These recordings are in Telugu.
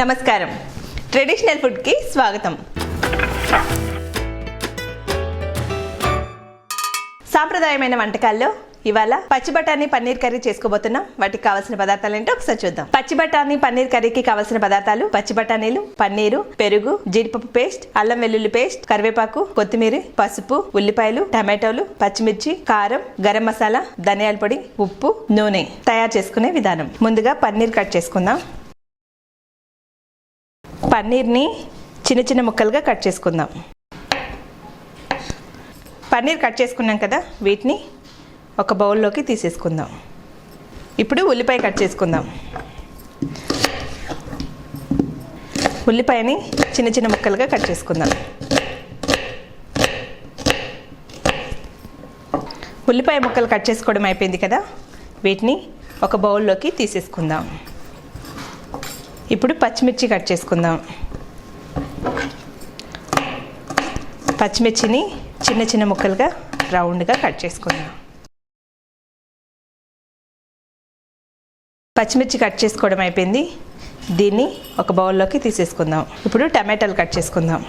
నమస్కారం. ట్రెడిషనల్ ఫుడ్కి స్వాగతం. సాంప్రదాయమైన వంటకాల్లో ఇవాళ పచ్చి బఠానీ పన్నీర్ కర్రీ చేసుకోబోతున్నాం. వాటికి కావాల్సిన పదార్థాలు ఏంటో ఒకసారి చూద్దాం. పచ్చి బఠానీ పన్నీర్ కర్రీకి కావాల్సిన పదార్థాలు పచ్చి బఠానీలు పన్నీరు పెరుగు జీడిపప్పు పేస్ట్ అల్లం వెల్లుల్లి పేస్ట్ కరివేపాకు కొత్తిమీర పసుపు ఉల్లిపాయలు టమాటోలు పచ్చిమిర్చి కారం గరం మసాలా ధనియాల పొడి ఉప్పు నూనె తయారు చేసుకునే విధానం. ముందుగా పన్నీర్ కట్ చేసుకుందాం. పన్నీర్ని చిన్న చిన్న ముక్కలుగా కట్ చేసుకుందాం. పన్నీర్ కట్ చేసుకున్నాం కదా వీటిని ఒక బౌల్లోకి తీసేసుకుందాం. ఇప్పుడు ఉల్లిపాయ కట్ చేసుకుందాం. ఉల్లిపాయని చిన్న చిన్న ముక్కలుగా కట్ చేసుకుందాం. ఉల్లిపాయ ముక్కలు కట్ చేసుకోవడం అయిపోయింది కదా వీటిని ఒక బౌల్లోకి తీసేసుకుందాం. ఇప్పుడు పచ్చిమిర్చి కట్ చేసుకుందాం. పచ్చిమిర్చిని చిన్న చిన్న ముక్కలుగా రౌండ్గా కట్ చేసుకుందాం. పచ్చిమిర్చి కట్ చేసుకోవడం అయిపోయింది. దీన్ని ఒక బౌల్లోకి తీసేసుకుందాం. ఇప్పుడు టమాటాలు కట్ చేసుకుందాం.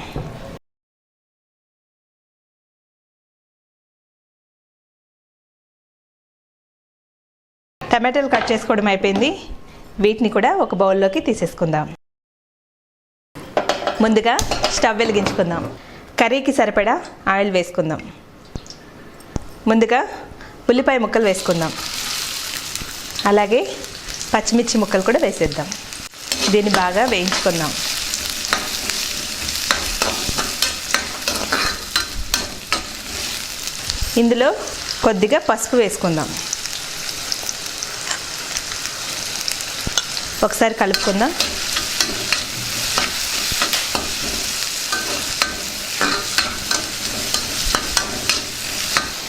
టమాటాలు కట్ చేసుకోవడం అయిపోయింది. వీటిని కూడా ఒక బౌల్లోకి తీసేసుకుందాం. ముందుగా స్టవ్ వెలిగించుకుందాం. కర్రీకి సరిపడా ఆయిల్ వేసుకుందాం. ముందుగా ఉల్లిపాయ ముక్కలు వేసుకుందాం. అలాగే పచ్చిమిర్చి ముక్కలు కూడా వేసేద్దాం. దీన్ని బాగా వేయించుకుందాం. ఇందులో కొద్దిగా పసుపు వేసుకుందాం. ఒకసారి కలుపుకుందాం.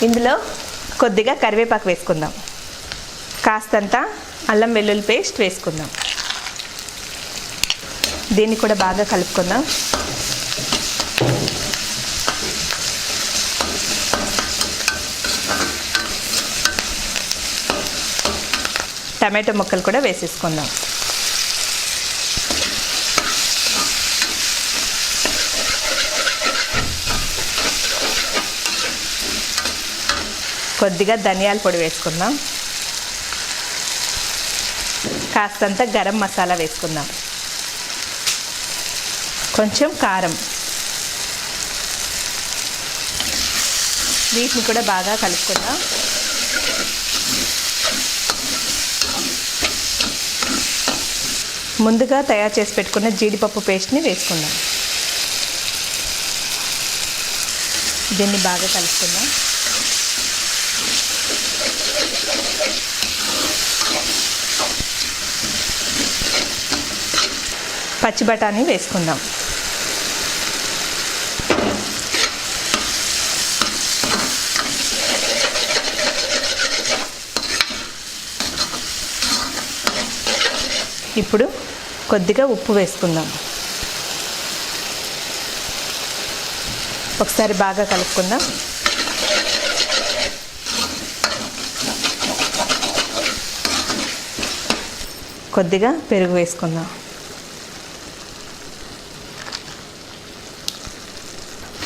ఇందులో కొద్దిగా కరివేపాకు వేసుకుందాం. కాస్తంత అల్లం వెల్లుల్లి పేస్ట్ వేసుకుందాం. దీన్ని కూడా బాగా కలుపుకుందాం. టమాటో ముక్కలు కూడా వేసేసుకుందాం. కొద్దిగా ధనియాల పొడి వేసుకుందాం. కాస్తంత గరం మసాలా వేసుకుందాం. కొంచెం కారం. వీటిని కూడా బాగా కలుపుకుందాం. ముందుగా తయారు చేసి పెట్టుకున్న జీడిపప్పు పేస్ట్ని వేసుకుందాం. దీన్ని బాగా కలుపుకుందాం. పచ్చి బఠానీ వేసుకుందాం. ఇప్పుడు కొద్దిగా ఉప్పు వేసుకుందాం. ఒకసారి బాగా కలుపుకుందాం. కొద్దిగా పెరుగు వేసుకుందాం.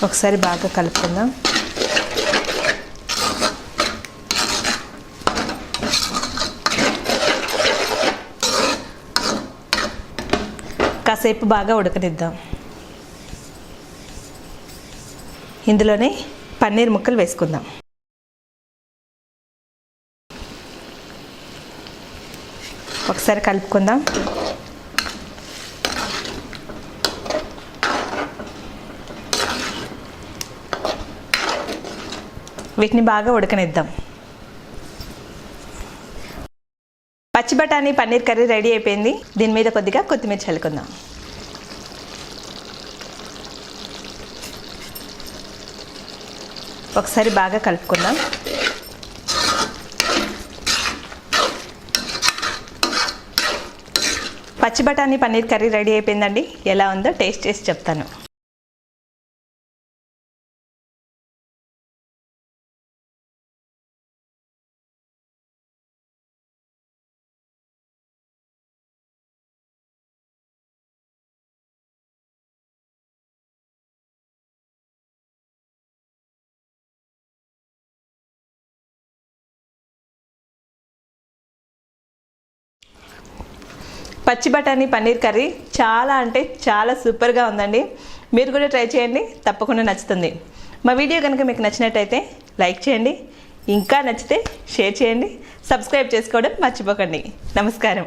ఒకసారి బాగా కలుపుకుందాం. కాసేపు బాగా ఉడకనిద్దాం. ఇందులోనే పన్నీర్ ముక్కలు వేసుకుందాం. ఒకసారి కలుపుకుందాం. వీటిని బాగా ఉడకనిద్దాం. పచ్చి బఠానీ పన్నీర్ కర్రీ రెడీ అయిపోయింది. దీని మీద కొద్దిగా కొత్తిమీర చల్లుకుందాం. ఒకసారి బాగా కలుపుకుందాం. పచ్చి బఠానీ పన్నీర్ కర్రీ రెడీ అయిపోయిందండి. ఎలా ఉందో టేస్ట్ చేసి చెప్తాను. పచ్చి బఠానీ పన్నీర్ కర్రీ చాలా అంటే చాలా సూపర్గా ఉందండి. మీరు కూడా ట్రై చేయండి తప్పకుండా నచ్చుతుంది. మా వీడియో కనుక మీకు నచ్చినట్టయితే లైక్ చేయండి ఇంకా నచ్చితే షేర్ చేయండి సబ్స్క్రైబ్ చేసుకోవడం మర్చిపోకండి. నమస్కారం.